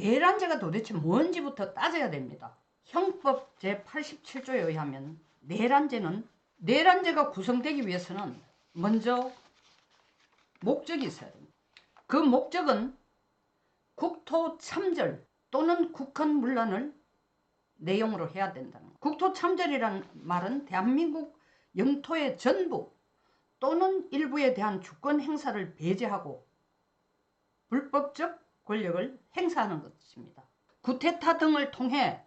내란죄가 도대체 뭔지부터 따져야 됩니다. 형법 제87조에 의하면 내란죄는 내란죄가 구성되기 위해서는 먼저 목적이 있어야 됩니다. 그 목적은 국토 참절 또는 국헌 문란을 내용으로 해야 된다는 거. 국토 참절이란 말은 대한민국 영토의 전부 또는 일부에 대한 주권 행사를 배제하고 불법적 권력을 행사하는 것입니다. 구테타 등을 통해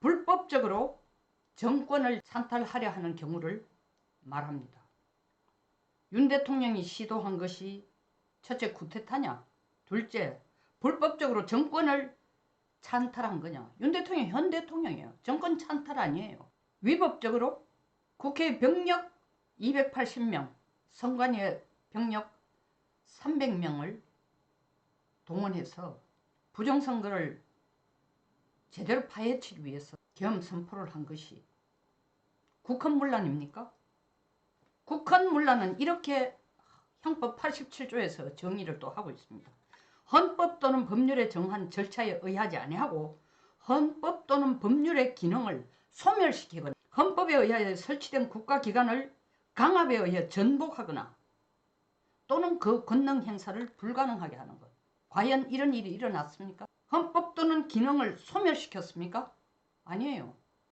불법적으로 정권을 찬탈하려 하는 경우를 말합니다. 윤 대통령이 시도한 것이 첫째 구테타냐 둘째 불법적으로 정권을 찬탈한 거냐 윤 대통령 현 대통령이에요 정권 찬탈 아니에요 위법적으로 국회 병력 280명 선관위의 병력 300명을 동원해서 부정선거를 제대로 파헤치기 위해서 겸 선포를 한 것이 국헌문란입니까? 국헌문란은 이렇게 형법 87조에서 정의를 또 하고 있습니다. 헌법 또는 법률에 정한 절차에 의하지 아니하고 헌법 또는 법률의 기능을 소멸시키거나 헌법에 의하여 설치된 국가기관을 강압에 의해 전복하거나 또는 그 권능 행사를 불가능하게 하는 것. 과연 이런 일이 일어났습니까? 헌법 또는 기능을 소멸시켰습니까? 아니에요.